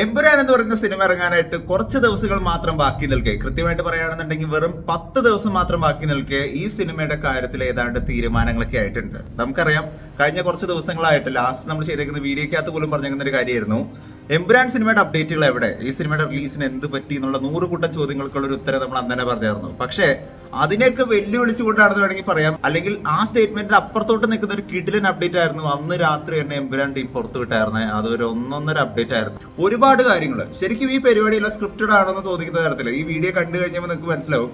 എമ്പുരാൻ എന്ന് പറയുന്ന സിനിമ ഇറങ്ങാനായിട്ട് കുറച്ച് ദിവസങ്ങൾ മാത്രം ബാക്കി നിൽക്കെ. കൃത്യമായിട്ട് പറയുകയാണെന്നുണ്ടെങ്കിൽ വെറും പത്ത് ദിവസം മാത്രം ബാക്കി നിൽക്കെ ഈ സിനിമയുടെ കാര്യത്തിൽ ഏതാണ്ട് തീരുമാനങ്ങളൊക്കെ ആയിട്ടുണ്ട്. നമുക്കറിയാം കഴിഞ്ഞ കുറച്ച് ദിവസങ്ങളായിട്ട് ലാസ്റ്റ് നമ്മൾ ചെയ്തേക്കുന്ന വീഡിയോക്കകത്ത് പോലും പറഞ്ഞേക്കുന്ന ഒരു കാര്യമായിരുന്നു. എമ്പുരാൻ സിനിമയുടെ അപ്ഡേറ്റുകൾ എവിടെ? ഈ സിനിമയുടെ റിലീസിന് എന്ത് പറ്റി എന്നുള്ള നൂറ് കൂട്ടം ചോദ്യങ്ങൾക്കുള്ള ഒരു ഉത്തരം നമ്മൾ അന്ന് തന്നെ പറഞ്ഞായിരുന്നു പക്ഷേ അതിനെയൊക്കെ വെല്ലുവിളിച്ചുകൊണ്ടാണെന്ന് വേണമെങ്കിൽ പറയാം. അല്ലെങ്കിൽ ആ സ്റ്റേറ്റ്മെന്റിന് അപ്പുറത്തോട്ട് നിൽക്കുന്ന ഒരു കിഡിലൻ അപ്ഡേറ്റ് ആയിരുന്നു. അന്ന് രാത്രി തന്നെ എംബ്രാൻ ടീം പുറത്തു വിട്ടായിരുന്നത് അതൊരു ഒന്നൊന്നര അപ്ഡേറ്റ് ആയിരുന്നു. ഒരുപാട് കാര്യങ്ങൾ ശരിക്കും ഈ പരിപാടിയെല്ലാം സ്ക്രിപ്റ്റഡ് ആണെന്ന് തോന്നിക്കുന്ന തരത്തിൽ ഈ വീഡിയോ കണ്ടു കഴിഞ്ഞപ്പോൾ നിങ്ങൾക്ക് മനസ്സിലാവും.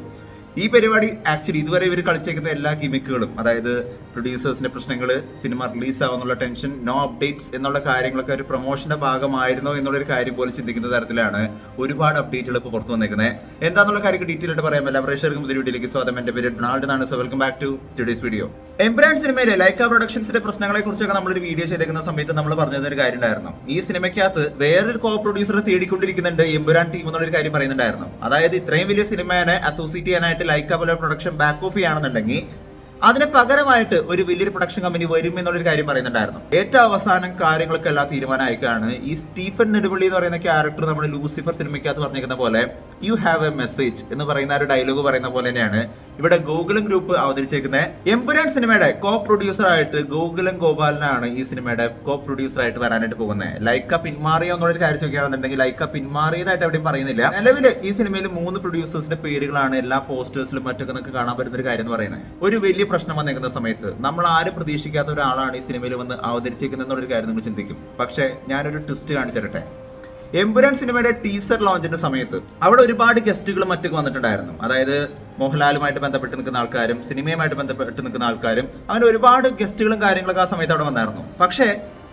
ഈ പരിപാടി ആക്ച്വലി ഇതുവരെ ഇവർ കളിച്ചേക്കുന്ന എല്ലാ ഗിമിക്കുകളും അതായത് പ്രൊഡ്യൂസേഴ്സിന്റെ പ്രശ്നങ്ങൾ സിനിമ റിലീസ് ആവുന്നുള്ള ടെൻഷൻ നോ അപ്ഡേറ്റ്സ് എന്നുള്ള കാര്യങ്ങളൊക്കെ ഒരു പ്രൊമോഷന്റെ ഭാഗമായിരുന്നോ എന്നുള്ളൊരു കാര്യം പോലും ചിന്തിക്കുന്ന തരത്തിലാണ് ഒരുപാട് അപ്ഡേറ്റുകൾ ഇപ്പോൾ പുറത്തു വന്നേക്കുന്നത് എന്താണെന്നുള്ള കാര്യം ഡീറ്റെയിൽ ആയിട്ട് പറയാൻ എല്ലാ പ്രേക്ഷകർക്കും പുതിയ വീഡിയോയിലേക്ക് സ്വാഗതം. എന്റെ പേര് ഡൊണാൾഡ് എന്നാണ്. So welcome back to today's video Empuraan സിനിമയിലെ ലൈക്ക പ്രൊഡക്ഷൻസിന്റെ പ്രശ്നങ്ങളെ കുറിച്ചൊക്കെ നമ്മളൊരു വീഡിയോ ചെയ്തേക്കുന്ന സമയത്ത് നമ്മൾ പറഞ്ഞൊരു കാര്യം ഉണ്ടായിരുന്നു ഈ സിനിമയ്ക്കകത്ത് വേറൊരു കോ പ്രൊഡ്യൂസറെ തേടിക്കൊണ്ടിരിക്കുന്നുണ്ട് എംബുരാൻ ടീം എന്നുള്ളൊരു കാര്യം പറയുന്നുണ്ടായിരുന്നു. അതായത് ഇത്രയും വലിയ സിനിമയെ അസോസിയേറ്റ് ചെയ്യാനായിട്ട് ലൈക്ക പോലെ പ്രൊഡക്ഷൻ ബാക്ക് ഓഫ് ചെയ്യുകയാണെന്നുണ്ടെങ്കിൽ അതിന് പകരമായിട്ട് ഒരു വലിയൊരു പ്രൊഡക്ഷൻ കമ്പനി വരും എന്നുള്ളൊരു കാര്യം പറയുന്നുണ്ടായിരുന്നു. ഏറ്റവും അവസാനം കാര്യങ്ങളൊക്കെ എല്ലാം തീരുമാനമായിക്കാണ്. ഈ സ്റ്റീഫൻ നെടുപള്ളി എന്ന് പറയുന്ന ക്യാരക്ടർ നമ്മുടെ ലൂസിഫർ സിനിമയ്ക്കകത്ത് പറഞ്ഞിരിക്കുന്ന പോലെ യു ഹാവ് എ മെസ്സേജ് എന്ന് പറയുന്ന ഒരു ഡയലോഗ് പറയുന്ന പോലെ തന്നെയാണ്. ഇവിടെ ഗോകുലം ഗ്രൂപ്പ് അവതരിച്ചേക്കുന്നത്. എംപുരാൻ സിനിമയുടെ കോ പ്രൊഡ്യൂസർ ആയിട്ട് ഗോകുലം ഗോപാലനാണ് ഈ സിനിമയുടെ കോ പ്രൊഡ്യൂസർ ആയിട്ട് വരാനായിട്ട് പോകുന്നത്. ലൈക്ക പിന്മാറിയോ എന്നുള്ളൊരു കാര്യം ചോദിക്കുകയാണെന്നുണ്ടെങ്കിൽ ലൈക്ക പിന്മാറിയതായിട്ട് എവിടെയും പറയുന്നില്ല. നിലവിൽ ഈ സിനിമയിൽ മൂന്ന് പ്രൊഡ്യൂസേഴ്സിന്റെ പേരുകളാണ് എല്ലാ പോസ്റ്റേഴ്സിലും മറ്റൊക്കെ നമുക്ക് കാണാൻ പറ്റുന്ന ഒരു കാര്യം എന്ന് പറയുന്നത്. ഒരു വലിയ പ്രശ്നം വന്നേക്കുന്ന സമയത്ത് നമ്മൾ ആരും പ്രതീക്ഷിക്കാത്ത ഒരാളാണ് ഈ സിനിമയിൽ വന്ന് അവതരിച്ചിരിക്കുന്നത് എന്നുള്ളൊരു കാര്യം നമ്മൾ ചിന്തിക്കും. പക്ഷേ ഞാനൊരു ട്വിസ്റ്റ് കാണിച്ചു തരട്ടെ സിനിമയുടെ ടീസർ ലോഞ്ചിന്റെ സമയത്ത് അവിടെ ഒരുപാട് ഗസ്റ്റുകൾ മറ്റൊക്കെ വന്നിട്ടുണ്ടായിരുന്നു. അതായത് മോഹൻലാലുമായിട്ട് ബന്ധപ്പെട്ട് നിൽക്കുന്ന ആൾക്കാരും സിനിമയുമായിട്ട് ബന്ധപ്പെട്ട് നിൽക്കുന്ന ആൾക്കാരും അങ്ങനെ ഒരുപാട് ഗസ്റ്റുകളും കാര്യങ്ങളൊക്കെ ആ സമയത്ത് അവിടെ വന്നായിരുന്നു. പക്ഷേ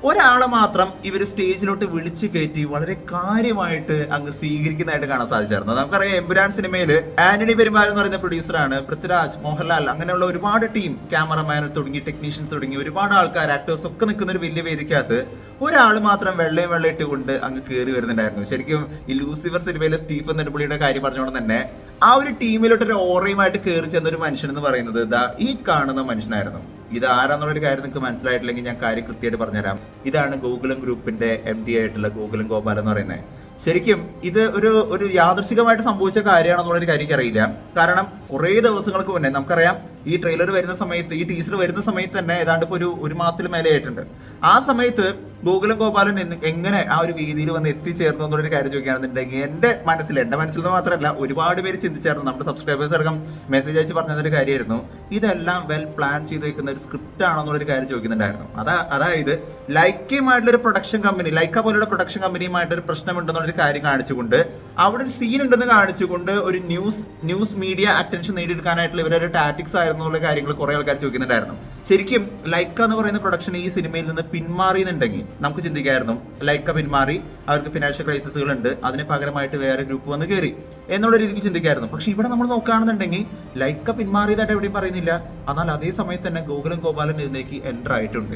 ഒരാളെ മാത്രം ഇവർ സ്റ്റേജിലോട്ട് വിളിച്ചു കയറ്റി വളരെ കാര്യമായിട്ട് അങ്ങ് സ്വീകരിക്കുന്നതായിട്ട് കാണാൻ സാധിച്ചായിരുന്നു. നമുക്കറിയാം എമ്പുരാൻ സിനിമയിൽ ആന്റണി പെരുമാൾ എന്ന് പറയുന്ന പ്രൊഡ്യൂസറാണ് പൃഥ്വിരാജ് മോഹൻലാൽ അങ്ങനെയുള്ള ഒരുപാട് ടീം ക്യാമറമാൻ തുടങ്ങി ടെക്നീഷ്യൻസ് തുടങ്ങി ഒരുപാട് ആൾക്കാർ ആക്ടേഴ്സ് ഒക്കെ നിൽക്കുന്ന ഒരു വലിയ വേദിക്കകത്ത് ഒരാൾ മാത്രം വെള്ളയും വെള്ളം ഇട്ടുകൊണ്ട് അങ്ങ് കയറി വരുന്നുണ്ടായിരുന്നു. ശരിക്കും ഈ ലൂസിഫർ സിനിമയിലെ സ്റ്റീഫൻ നെടുപുളിയുടെ കാര്യം പറഞ്ഞുകൊണ്ട് തന്നെ ആ ഒരു ടീമിലോട്ട് ഒരു ഓറയുമായിട്ട് കയറി ചെന്ന ഒരു മനുഷ്യൻ എന്ന് പറയുന്നത് ഇതാ ഈ കാണുന്ന മനുഷ്യനായിരുന്നു. ഇത് ആരാന്നുള്ളൊരു കാര്യം നിങ്ങൾക്ക് മനസ്സിലായിട്ടില്ലെങ്കിൽ ഞാൻ കാര്യം കൃത്യമായിട്ട് പറഞ്ഞുതരാം. ഇതാണ് ഗോകുലം ഗ്രൂപ്പിന്റെ എം ഡി ആയിട്ടുള്ള ഗോകുലം ഗോപാലൻ എന്ന് പറയുന്നത്. ശരിക്കും ഇത് ഒരു ഒരു യാദൃശികമായിട്ട് സംഭവിച്ച കാര്യമാണെന്നുള്ളൊരു കാര്യം അറിയില്ല കാരണം കുറേ ദിവസങ്ങൾക്ക് മുന്നേ നമുക്കറിയാം ഈ ട്രെയിലർ വരുന്ന സമയത്ത് ഈ ടീസർ വരുന്ന സമയത്ത് തന്നെ ഏതാണ്ട് ഇപ്പോൾ ഒരു ഒരു മാസത്തിൽ മേലെ ആയിട്ടുണ്ട്. ആ സമയത്ത് ഗോകുലം ഗോപാലൻ എങ്ങനെ ആ ഒരു രീതിയിൽ വന്ന് എത്തിച്ചേർന്നു എന്നുള്ളൊരു കാര്യം ചോദിക്കുകയാണെന്നുണ്ടെങ്കിൽ എന്റെ മനസ്സിൽ എന്റെ മനസ്സിൽ നിന്ന് മാത്രമല്ല ഒരുപാട് പേര് ചിന്തിച്ചായിരുന്നു നമ്മുടെ സബ്സ്ക്രൈബേഴ്സ് അടക്കം മെസ്സേജ് അയച്ച് പറഞ്ഞൊരു കാര്യമായിരുന്നു. ഇതെല്ലാം വെൽ പ്ലാൻ ചെയ്ത് വെക്കുന്ന ഒരു സ്ക്രിപ്റ്റ് ആണോ എന്നുള്ളൊരു കാര്യം ചോദിക്കുന്നുണ്ടായിരുന്നു. അതാ അതായത് ലൈക്കയുമായിട്ടുള്ള ഒരു പ്രൊഡക്ഷൻ കമ്പനി ലൈക്ക പോലുള്ള പ്രൊഡക്ഷൻ കമ്പനിയുമായിട്ട് ഒരു പ്രശ്നമുണ്ടെന്നുള്ളൊരു കാര്യം കാണിച്ചുകൊണ്ട് അവിടെ ഒരു സീൻ ഉണ്ടെന്ന് കാണിച്ചുകൊണ്ട് ഒരു ന്യൂസ് ന്യൂസ് മീഡിയ അറ്റൻഷൻ നേടിയെടുക്കാനായിട്ടുള്ള ഇവരൊരു ടാറ്റിക്സ് ആയിരുന്നു എന്നുള്ള കാര്യങ്ങൾ കുറെ ആൾക്കാർ ചോദിക്കുന്നുണ്ടായിരുന്നു. ശരിക്കും ലൈക്ക എന്ന് പറയുന്ന പ്രൊഡക്ഷൻ ഈ സിനിമയിൽ നിന്ന് പിന്മാറിയെന്നുണ്ടെങ്കിൽ നമുക്ക് ചിന്തിക്കായിരുന്നു ലൈക്ക പിന്മാറി അവർക്ക് ഫിനാൻഷ്യൽ ക്രൈസിസുകൾ ഉണ്ട് അതിന് പകരമായിട്ട് വേറെ ഗ്രൂപ്പ് വന്ന് കയറി എന്നുള്ള രീതിക്ക് ചിന്തിക്കായിരുന്നു പക്ഷെ ഇവിടെ നമ്മൾ നോക്കുകയാണെന്നുണ്ടെങ്കിൽ ലൈക്ക പിന്മാറിയതായിട്ട് എവിടെയും പറയുന്നില്ല. എന്നാൽ അതേ സമയത്ത് തന്നെ ഗോകുലം ഗോപാലൻ ഇതിലേക്ക് എന്റർ ആയിട്ടുണ്ട്.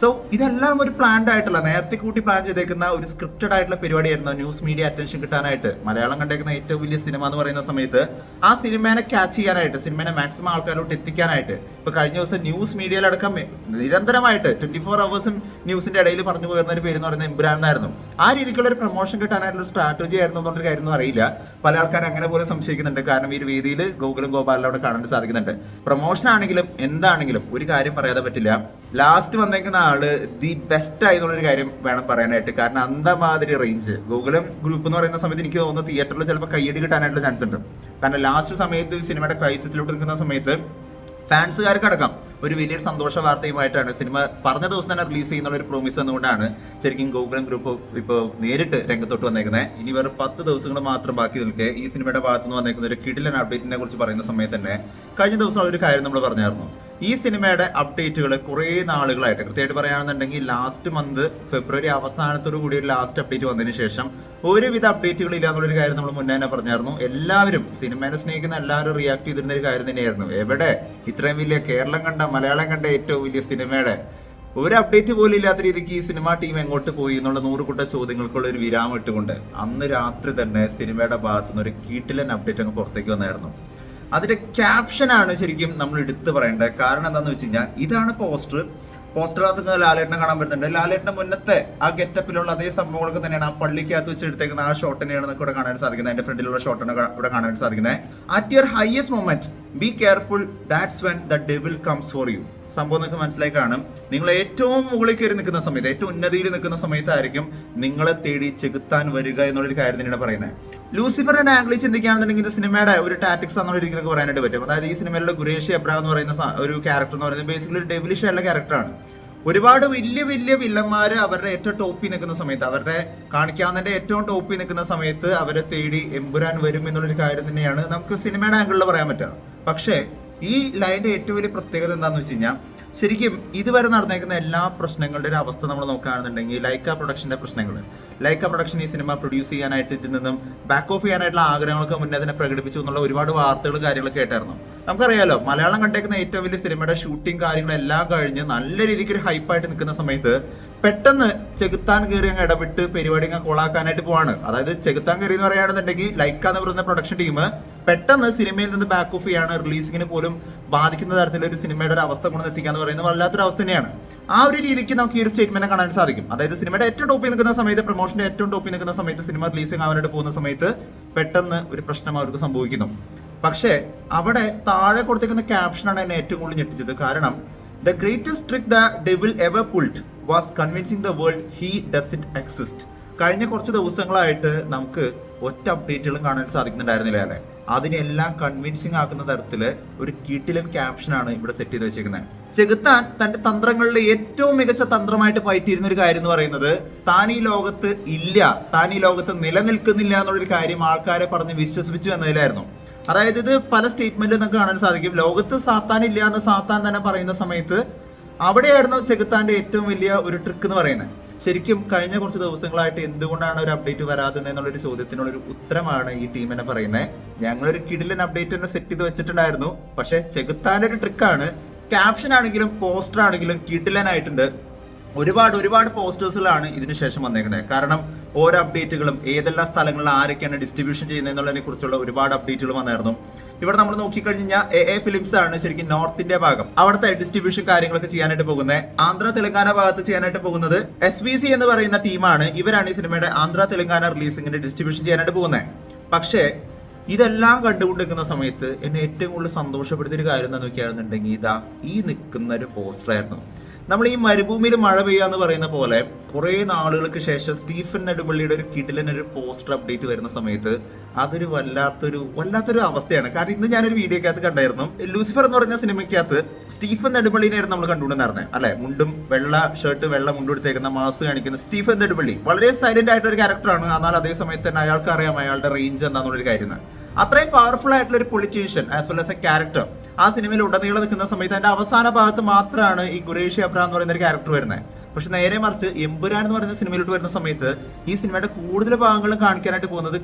സോ ഇതെല്ലാം ഒരു പ്ലാൻഡ് ആയിട്ടുള്ള നേരത്തെ കൂട്ടി പ്ലാൻ ചെയ്തേക്കുന്ന ഒരു സ്ക്രിപ്റ്റഡ് ആയിട്ടുള്ള പരിപാടിയായിരുന്നു ന്യൂസ് മീഡിയ അറ്റൻഷൻ കിട്ടാനായിട്ട്. മലയാളം കണ്ടേക്കുന്ന ഏറ്റവും വലിയ സിനിമ എന്ന് പറയുന്ന സമയത്ത് ആ സിനിമേനെ ക്യാച്ച് ചെയ്യാനായിട്ട് സിനിമേനെ മാക്സിമം ആൾക്കാരോട്ട് എത്തിക്കാനായിട്ട്. ഇപ്പൊ കഴിഞ്ഞ ദിവസം ന്യൂസ് മീഡിയയിലടക്കം നിരന്തരമായിട്ട് ട്വന്റി ഫോർ അവേഴ്സും ന്യൂസിന്റെ ഇടയിൽ പറഞ്ഞു പോയിരുന്ന ഒരു പേര് എന്ന് പറയുന്നത് ആയിരുന്നു ആ രീതിക്കുള്ള ഒരു പ്രൊമോഷൻ കിട്ടാനായിട്ടുള്ള സ്ട്രാറ്റജി ആയിരുന്നു എന്നുള്ളൊരു കാര്യം ഒന്നും അറിയില്ല. പല ആൾക്കാർ അങ്ങനെ പോലും സംശയിക്കുന്നുണ്ട്. കാരണം ഈ ഒരു വേദിയിൽ ഗൂഗിളും ഗോപാലിലും അവിടെ കാണാൻ സാധിക്കുന്നുണ്ട്. പ്രൊമോഷൻ ആണെങ്കിലും എന്താണെങ്കിലും ഒരു കാര്യം പറയാതെ പറ്റില്ല. ലാസ്റ്റ് വന്നേക്കുന്ന ആൾ ദി ബെസ്റ്റ് ആയി ഒരു കാര്യം വേണം പറയാനായിട്ട്. കാരണം അന്തമാതിരി റേഞ്ച് ഗൂഗിളും ഗ്രൂപ്പ് എന്ന് പറയുന്ന സമയത്ത് എനിക്ക് തോന്നുന്നു തിയേറ്ററിൽ ചിലപ്പോൾ കയ്യടി കിട്ടാനായിട്ടുള്ള ചാൻസ് ഉണ്ട്. കാരണം ലാസ്റ്റ് സമയത്ത് സിനിമയുടെ ക്രൈസിസിലോട്ട് നിൽക്കുന്ന സമയത്ത് ഫാൻസുകാർക്ക് അടക്കം ഒരു വലിയൊരു സന്തോഷ വാർത്തയുമായിട്ടാണ് സിനിമ പറഞ്ഞ ദിവസം തന്നെ റിലീസ് ചെയ്യുന്ന ഒരു പ്രോമിസ് എന്നുകൊണ്ടാണ് ശരിക്കും ഗൂഗിളും ഗ്രൂപ്പ് ഇപ്പോൾ നേരിട്ട് രംഗത്തോട്ട് വന്നേക്കുന്നത് ഇനി വെറും പത്ത് ദിവസങ്ങൾ മാത്രം ബാക്കി നിൽക്കെ ഈ സിനിമയുടെ ഭാഗത്തുനിന്ന് വന്നേക്കുന്ന ഒരു കിടിലൻ അപ്ഡേറ്റിനെ കുറിച്ച് പറയുന്ന സമയത്ത് തന്നെ കഴിഞ്ഞ ദിവസം ഒരു കാര്യം നമ്മൾ പറഞ്ഞായിരുന്നു. ഈ സിനിമയുടെ അപ്ഡേറ്റുകൾ കുറേ നാളുകളായിട്ട്. കൃത്യമായിട്ട് പറയുകയാണെന്നുണ്ടെങ്കിൽ ലാസ്റ്റ് മന്ത് ഫെബ്രുവരി അവസാനത്തോടു കൂടി ഒരു ലാസ്റ്റ് അപ്ഡേറ്റ് വന്നതിന് ശേഷം ഒരുവിധ അപ്ഡേറ്റുകൾ ഇല്ല എന്നുള്ളൊരു കാര്യം നമ്മൾ മുന്നേ തന്നെ പറഞ്ഞായിരുന്നു. എല്ലാവരും സിനിമേനെ സ്നേഹിക്കുന്ന എല്ലാവരും റിയാക്ട് ചെയ്തിരുന്ന ഒരു കാര്യം തന്നെയായിരുന്നു. എവിടെ? ഇത്രയും വലിയ കേരളം കണ്ട മലയാളം കണ്ട ഏറ്റവും വലിയ സിനിമയുടെ ഒരു അപ്ഡേറ്റ് പോലും ഇല്ലാത്ത രീതിക്ക് ഈ സിനിമ ടീം എങ്ങോട്ട് പോയി എന്നുള്ള നൂറുകൂട്ട ചോദ്യങ്ങൾക്കുള്ള ഒരു വിരാമം ഇട്ടുകൊണ്ട് അന്ന് രാത്രി തന്നെ സിനിമയുടെ ഭാഗത്തുനിന്ന് ഒരു കീട്ടിലൻ അപ്ഡേറ്റ് അങ്ങ് പുറത്തേക്ക് വന്നായിരുന്നു. അതിന്റെ ക്യാപ്ഷനാണ് ശരിക്കും നമ്മൾ എടുത്തു പറയേണ്ടത്. കാരണം എന്താണെന്ന് വെച്ച് കഴിഞ്ഞാൽ ഇതാണ് പോസ്റ്റർ പോസ്റ്ററിനകത്ത് ലാലേട്ടനെ കാണാൻ പറ്റുന്നുണ്ട്. ലാലേട്ടന്റെ മുന്നത്തെ ആ ഗെറ്റപ്പിലുള്ള അതേ സംഭവങ്ങളൊക്കെ തന്നെയാണ് ആ പള്ളിക്കകത്ത് വെച്ച് എടുത്തേക്കുന്ന ആ ഷോട്ടിനെയാണ് നമുക്ക് ഇവിടെ കാണാൻ സാധിക്കുന്നത്. അതിന്റെ ഫ്രണ്ടിലുള്ള ഷോട്ടാണ് ഇവിടെ കാണാൻ സാധിക്കുന്നത്. At your highest moment be careful that's when the devil comes for you സംഭവം നിങ്ങൾക്ക് മനസ്സിലായി കാണും. നിങ്ങൾ ഏറ്റവും മുകളിൽ കയറി നിൽക്കുന്ന സമയത്ത് ഏറ്റവും ഉന്നതിയിൽ നിൽക്കുന്ന സമയത്തായിരിക്കും നിങ്ങളെ തേടി ചെകുത്താൻ വരിക എന്നുള്ളൊരു കാര്യം തന്നെയാണ് പറയുന്നത്. ലൂസിഫറിന്റെ ആംഗിളിൽ ചിന്തിക്കുകയാണെന്നുണ്ടെങ്കിൽ ഇത് സിനിമയുടെ ഒരു ടാറ്റിക്സ് എന്നുള്ള രീതിക്ക് പറയാനായിട്ട് പറ്റും. അതായത് ഈ സിനിമയിലുള്ള ഗുരേഷ് എബ്രാം എന്ന് പറയുന്ന ഒരു ക്യാരക്ടർ എന്ന് പറയുന്നത് ബേസിക്കലി ഒരു ഡെവിലിഷ് ആയിട്ടുള്ള ക്യാരക്ടറാണ് ഒരുപാട് വലിയ വലിയ വില്ലന്മാർ അവരുടെ ഏറ്റവും ടോപ്പിൽ നിൽക്കുന്ന സമയത്ത് അവരുടെ കാണിക്കാവുന്നതിന്റെ ഏറ്റവും ടോപ്പിൽ നിൽക്കുന്ന സമയത്ത് അവരെ തേടി എമ്പുരാൻ വരും എന്നുള്ളൊരു കാര്യം തന്നെയാണ് നമുക്ക് സിനിമയുടെ ആംഗിളിൽ പറയാൻ പറ്റുക. പക്ഷേ ഈ ലൈന്റെ ഏറ്റവും വലിയ പ്രത്യേകത എന്താണെന്ന് വെച്ച് കഴിഞ്ഞാൽ ശരിക്കും ഇതുവരെ നടന്നേക്കുന്ന എല്ലാ പ്രശ്നങ്ങളുടെ ഒരു അവസ്ഥ നമ്മൾ നോക്കുകയാണെന്നുണ്ടെങ്കിൽ ലൈക്ക പ്രൊഡക്ഷന്റെ പ്രശ്നങ്ങൾ. ലൈക്ക പ്രൊഡക്ഷൻ ഈ സിനിമ പ്രൊഡ്യൂസ് ചെയ്യാനായിട്ട് നിന്നും ബാക്ക് ഓഫ് ചെയ്യാനായിട്ടുള്ള ആഗ്രഹങ്ങളൊക്കെ മുന്നേ തന്നെ പ്രകടിപ്പിച്ചു എന്നുള്ള ഒരുപാട് വാർത്തകളും കാര്യങ്ങളൊക്കെ കേട്ടായിരുന്നു. നമുക്കറിയാലോ മലയാളം കണ്ടേക്കുന്ന ഏറ്റവും വലിയ സിനിമയുടെ ഷൂട്ടിംഗ് കാര്യങ്ങളെല്ലാം കഴിഞ്ഞ് നല്ല രീതിക്ക് ഒരു ഹൈപ്പായിട്ട് നിൽക്കുന്ന സമയത്ത് പെട്ടെന്ന് ചെകുത്താൻ കയറി അങ്ങ് ഇടപെട്ട് പരിപാടി അങ്ങ് കോളാക്കാനായിട്ട് പോവാണ്. അതായത് ചെകുത്താൻ കയറി എന്ന് പറയുകയാണെന്നുണ്ടെങ്കിൽ ലൈക്ക എന്ന് പറയുന്ന പ്രൊഡക്ഷൻ ടീം പെട്ടെന്ന് സിനിമയിൽ നിന്ന് ബാക്ക് ഓഫ് ചെയ്യാണ് റിലീസിങ്ങിന് പോലും ബാധിക്കുന്ന തരത്തിലുള്ള ഒരു സിനിമയുടെ ഒരു അവസ്ഥ കൊണ്ടു എത്തിക്കാന്ന് പറയുന്നത് വല്ലാത്തൊരു അവസ്ഥ തന്നെയാണ്. ആ ഒരു രീതിക്ക് നമുക്ക് ഈ ഒരു സ്റ്റേറ്റ്മെന്റ് കാണാൻ സാധിക്കും. അതായത് സിനിമയുടെ ഏറ്റവും ടോപ്പിൽ നിൽക്കുന്ന സമയത്ത് പ്രൊമോഷന്റെ ഏറ്റവും ടോപ്പിൽ നിൽക്കുന്ന സമയത്ത് സിനിമ റിലീസിംഗ് ആവാനായിട്ട് പോകുന്ന സമയത്ത് പെട്ടെന്ന് ഒരു പ്രശ്നം അവർക്ക് സംഭവിക്കുന്നു. പക്ഷേ അവിടെ താഴെ കൊടുത്തേക്കുന്ന ക്യാപ്ഷനാണ് എന്നെ ഏറ്റവും കൂടുതൽ ഞെട്ടിച്ചത്. കാരണം the greatest trick the devil ever pulled was convincing the world he does it exist കഴിഞ്ഞ കുറച്ച് ദിവസങ്ങളായിട്ട് നമുക്ക് ഒറ്റ അപ്ഡേറ്റുകളും കാണാൻ സാധിക്കുന്നുണ്ടായിരുന്നില്ല അല്ലേ? അതിനെല്ലാം കൺവിൻസിങ് ആക്കുന്ന തരത്തിൽ ഒരു കീട്ടിലൻ ക്യാപ്ഷനാണ് ഇവിടെ സെറ്റ് ചെയ്ത് വെച്ചിരിക്കുന്നത് ചെകുത്താൻ തന്റെ തന്ത്രങ്ങളുടെ ഏറ്റവും മികച്ച തന്ത്രമായിട്ട് പയറ്റിയിരുന്ന ഒരു കാര്യം എന്ന് പറയുന്നത് താൻ ഈ ലോകത്ത് ഇല്ല താൻ ഈ ലോകത്ത് നിലനിൽക്കുന്നില്ല എന്നുള്ളൊരു കാര്യം ആൾക്കാരെ പറഞ്ഞ് വിശ്വസിപ്പിച്ചു എന്നതിലായിരുന്നു. അതായത് ഇത് പല സ്റ്റേറ്റ്മെന്റിൽ നമുക്ക് കാണാൻ സാധിക്കും. ലോകത്ത് സാത്താൻ ഇല്ല എന്ന് സാത്താൻ തന്നെ പറയുന്ന സമയത്ത് അവിടെയായിരുന്നു ചെകുത്താന്റെ ഏറ്റവും വലിയ ഒരു ട്രിക്ക് എന്ന് പറയുന്നത്. ശരിക്കും കഴിഞ്ഞ കുറച്ച് ദിവസങ്ങളായിട്ട് എന്തുകൊണ്ടാണ് ഒരു അപ്ഡേറ്റ് വരാത്തത് എന്നുള്ളൊരു ചോദ്യത്തിനുള്ള ഒരു ഉത്തരമാണ് ഈ ടീമിനെ പറയുന്നത്. ഞങ്ങളൊരു കിടിലൻ അപ്ഡേറ്റ് തന്നെ സെറ്റ് ചെയ്ത് വെച്ചിട്ടുണ്ടായിരുന്നു. പക്ഷെ ചെകുത്താന്റെ ഒരു ട്രിക്കാണ് ക്യാപ്ഷൻ ആണെങ്കിലും പോസ്റ്റർ ആണെങ്കിലും കിടിലൻ ആയിട്ടുണ്ട് ഒരുപാട് ഒരുപാട് പോസ്റ്റേഴ്സുകളാണ് ഇതിന് ശേഷം വന്നേക്കുന്നത്. കാരണം ഓരോ അപ്ഡേറ്റുകളും ഏതെല്ലാം സ്ഥലങ്ങളിൽ ആരൊക്കെയാണ് ഡിസ്ട്രിബ്യൂഷൻ ചെയ്യുന്നതിനെ കുറിച്ചുള്ള ഒരുപാട് അപ്ഡേറ്റുകൾ വന്നായിരുന്നു. ഇവിടെ നമ്മൾ നോക്കിക്കഴിഞ്ഞാൽ എ എ ഫിലിംസ് ആണ് ശരിക്കും നോർത്തിന്റെ ഭാഗം. അവിടുത്തെ ഡിസ്ട്രിബ്യൂഷൻ കാര്യങ്ങളൊക്കെ ചെയ്യാനായിട്ട് പോകുന്നത്. ആന്ധ്ര തെലങ്കാന ഭാഗത്ത് ചെയ്യാനായിട്ട് പോകുന്നത് എസ് ബി സി എന്ന് പറയുന്ന ടീമാണ് ഇവരാണ് ഈ സിനിമയുടെ ആന്ധ്ര തെലങ്കാന റിലീസിംഗിന്റെ ഡിസ്ട്രിബ്യൂഷൻ ചെയ്യാനായിട്ട് പോകുന്നത്. പക്ഷേ ഇതെല്ലാം കണ്ടുകൊണ്ടിരിക്കുന്ന സമയത്ത് എന്നെ ഏറ്റവും കൂടുതൽ സന്തോഷപ്പെടുത്തിയൊരു കാര്യം എന്താണെന്ന് വെക്കുകയാണെന്നുണ്ടെങ്കിൽ ഇതാ ഈ നിൽക്കുന്ന ഒരു പോസ്റ്ററായിരുന്നു നമ്മൾ ഈ മരുഭൂമിയിൽ മഴ എന്ന് പറയുന്ന പോലെ കുറെ നാളുകൾക്ക് ശേഷം സ്റ്റീഫൻ നെടുമ്പള്ളിയുടെ ഒരു ഒരു പോസ്റ്റർ അപ്ഡേറ്റ് വരുന്ന സമയത്ത് അതൊരു വല്ലാത്തൊരു വല്ലാത്തൊരു അവസ്ഥയാണ്. കാരണം ഇന്ന് ഞാനൊരു വീഡിയോക്കകത്ത് കണ്ടായിരുന്നു. ലൂസിഫർ എന്ന് പറഞ്ഞ സിനിമയ്ക്കകത്ത് സ്റ്റീഫൻ നെടുമ്പള്ളിനായിരുന്നു നമ്മൾ കണ്ടുകൊണ്ടിരുന്നത്. അല്ലെ? മുണ്ടും വെള്ള ഷർട്ട് വെള്ള മുണ്ടെടുത്തേക്കുന്ന മാസ് കാണിക്കുന്ന സ്റ്റീഫൻ നെടുമ്പള്ളി. വളരെ സൈലന്റ് ആയിട്ടൊരു ക്യാരക്ടറാണ് എന്നാൽ അതേ സമയത്ത് തന്നെ അയാൾക്ക് അറിയാം അയാളുടെ റേഞ്ച് എന്താണെന്നുള്ളൊരു കാര്യം അത്രയും പവർഫുൾ ആയിട്ടുള്ള ഒരു politician as well as a character ആ സിനിമയിൽ ഉടനീളം നിൽക്കുന്ന സമയത്ത് അതിന്റെ അവസാന ഭാഗത്ത് മാത്രമാണ് ഈ ഗുരേഷ് അബ്രാം എന്ന് പറയുന്ന ഒരു ക്യാരക്ടർ വരുന്നത് പക്ഷെ നേരെ മറിച്ച് എമ്പുരാൻ എന്ന് പറയുന്ന സിനിമയിലോട്ട് വരുന്ന സമയത്ത് ഈ സിനിമയുടെ കൂടുതൽ ഭാഗങ്ങളും കാണിക്കാനായിട്ട് പോകുന്നത്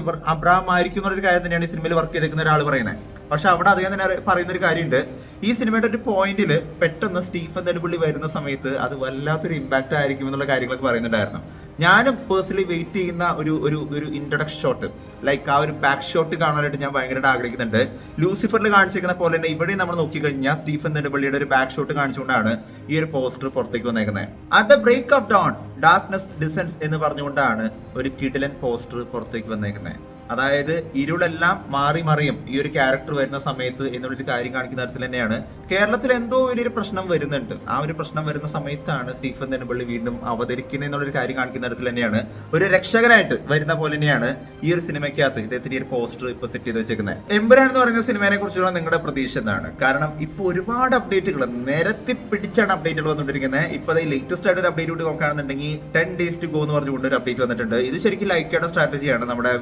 ഇവർ അബ്രാം ആയിരിക്കും ഒരു കാര്യം തന്നെയാണ് ഈ സിനിമയിൽ വർക്ക് ചെയ്തിരിക്കുന്ന ഒരാൾ പറയുന്നത്. പക്ഷെ അവിടെ അദ്ദേഹം തന്നെ പറയുന്ന ഒരു കാര്യമുണ്ട്. ഈ സിനിമയുടെ ഒരു പോയിന്റിൽ പെട്ടെന്ന് സ്റ്റീഫൻ നെടുപുള്ളി വരുന്ന സമയത്ത് അത് വല്ലാത്തൊരു ഇമ്പാക്റ്റ് ആയിരിക്കും എന്നുള്ള കാര്യങ്ങളൊക്കെ പറയുന്നുണ്ടായിരുന്നു. ഞാനും പേഴ്സണലി വെയിറ്റ് ചെയ്യുന്ന ഒരു ഒരു ഒരു ഇൻട്രഡക്ഷൻ ഷോട്ട് ലൈക്ക് ആ ഒരു ബാക്ക് ഷോട്ട് കാണാനായിട്ട് ഞാൻ ഭയങ്കരമായിട്ട് ആഗ്രഹിക്കുന്നുണ്ട്. ലൂസിഫറിൽ കാണിച്ചിരിക്കുന്ന പോലെ തന്നെ ഇവിടെ നമ്മൾ നോക്കിക്കഴിഞ്ഞാൽ സ്റ്റീഫൻ നെടുപള്ളിയുടെ ഒരു ബാക്ക് ഷോട്ട് കാണിച്ചുകൊണ്ടാണ് ഈ ഒരു പോസ്റ്റർ പുറത്തേക്ക് വന്നേക്കുന്നത് at the break of dawn darkness descends എന്ന് പറഞ്ഞുകൊണ്ടാണ് ഒരു കിഡിലൻ പോസ്റ്റർ പുറത്തേക്ക് വന്നേക്കുന്നത് അതായത് ഇരുളെല്ലാം മാറി മറിയും ഈ ഒരു ക്യാരക്ടർ വരുന്ന സമയത്ത് എന്നുള്ളൊരു കാര്യം കാണിക്കുന്ന തരത്തിൽ തന്നെയാണ്. കേരളത്തിൽ എന്തോ വലിയൊരു പ്രശ്നം വരുന്നുണ്ട്. ആ ഒരു പ്രശ്നം വരുന്ന സമയത്താണ് സ്റ്റീഫൻ നെടുമ്പള്ളി വീണ്ടും അവതരിക്കുന്നത് എന്നുള്ളൊരു കാര്യം കാണിക്കുന്ന തരത്തിൽ തന്നെയാണ്. ഒരു രക്ഷകനായിട്ട് വരുന്ന പോലെ തന്നെയാണ് ഈ ഒരു സിനിമയ്ക്കകത്ത് ഇദ്ദേഹത്തിന്റെ ഒരു പോസ്റ്റർ ഇപ്പൊ സെറ്റ് ചെയ്ത് വെച്ചേക്കുന്നത്. എമ്പുരാൻ എന്ന് പറയുന്ന സിനിമയെ കുറിച്ചുള്ള നിങ്ങളുടെ പ്രതീക്ഷ എന്താണ്? കാരണം ഇപ്പൊ ഒരുപാട് അപ്ഡേറ്റുകൾ നിരത്തി പിടിച്ചാണ് അപ്ഡേറ്റുകൾ വന്നുകൊണ്ടിരിക്കുന്നത് ഇപ്പൊ ലേറ്റസ്റ്റ് ആയിട്ട് ഒരു അപ്ഡേറ്റ് കൂടി നോക്കുകയാണെന്നുണ്ടെങ്കിൽ ടെൻ ഡേയ്സ് ടു ഗോ എന്ന് പറഞ്ഞുകൊണ്ട് ഒരു അപ്ഡേറ്റ് വന്നിട്ടുണ്ട്. ഇത് ശരിക്കും ലൈക്കയുടെ സ്ട്രാറ്റജിയാണ് നമ്മുടെ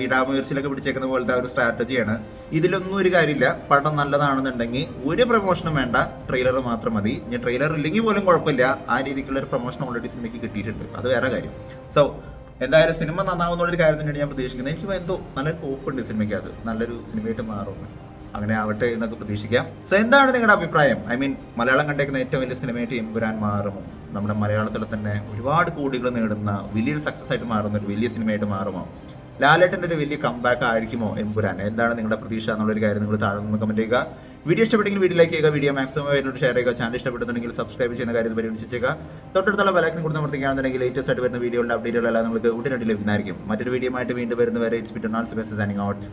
വിടാമുയർച്ചിലൊക്കെ പിടിച്ചേക്കുന്ന പോലത്തെ ഒരു സ്ട്രാറ്റജിയാണ്. ഇതിലൊന്നും ഒരു കാര്യമില്ല. പടം നല്ലതാണെന്നുണ്ടെങ്കിൽ ഒരു പ്രൊമോഷനും വേണ്ട. ട്രെയിലർ മാത്രം മതി. ഇനി ട്രെയിലർ ഇല്ലെങ്കിൽ പോലും കുഴപ്പമില്ല. ആ രീതിക്കുള്ള ഒരു പ്രൊമോഷൻ ഓൾറെഡി സിനിമയ്ക്ക് കിട്ടിയിട്ടുണ്ട്. അത് വേറെ കാര്യം. സോ എന്തായാലും സിനിമ നന്നാവുന്നുള്ളൊരു കാര്യം തന്നെയാണ് ഞാൻ പ്രതീക്ഷിക്കുന്നത്. എനിക്ക് എന്തോ നല്ലൊരു ഹോപ്പ് ഉണ്ട് അത് നല്ലൊരു സിനിമയായിട്ട് മാറുമെന്ന്. അങ്ങനെ ആവട്ടെ എന്നൊക്കെ പ്രതീക്ഷിക്കാം. സോ എന്താണ് നിങ്ങളുടെ അഭിപ്രായം? ഐ മീൻ മലയാളം കണ്ടേക്കുന്ന ഏറ്റവും വലിയ സിനിമയായിട്ട് എമ്പുരാൻ മാറുമോ? നമ്മുടെ മലയാളത്തിലെ തന്നെ ഒരുപാട് കോടികൾ നേടുന്ന വലിയൊരു സക്സസ് ആയിട്ട് മാറുന്ന ഒരു വലിയ സിനിമയായിട്ട് മാറുമോ? ലാലേട്ടന്റെ ഒരു വലിയ കമ്പാക്ക് ആയിരിക്കുമോ എംപുരാൻ എന്താണ് നിങ്ങളുടെ പ്രതീക്ഷ എന്നുള്ളൊരു കാര്യം നിങ്ങൾ താഴെ കമന്റ് ചെയ്യുക. വീഡിയോ ഇഷ്ടപ്പെട്ടെങ്കിൽ വീഡിയോ ലൈക്ക് ചെയ്യുക വീഡിയോ മാക്സിമം എന്നോട് ഷെയർ ചെയ്യുക. ചാനൽ ഇഷ്ടപ്പെടുന്നുണ്ടെങ്കിൽ സബ്സ്ക്രൈബ് ചെയ്യുന്ന കാര്യം പരിഗണിച്ചേക്കുക തൊട്ടടുത്തുള്ള ബലാക്കിന് കൊടുത്ത് അമർത്തിക്കുകയാണെന്നുണ്ടെങ്കിൽ ലേറ്റസ്റ്റ് ആയിട്ട് വരുന്ന വീഡിയോയുടെ അപ്ഡേറ്റുകളെല്ലാം നിങ്ങൾക്ക് ഉടനടി ലഭിക്കുന്നതായിരിക്കും മറ്റൊരു വീഡിയോ ആയിട്ട് വീണ്ടും വരുന്നവരെ it's bit non space out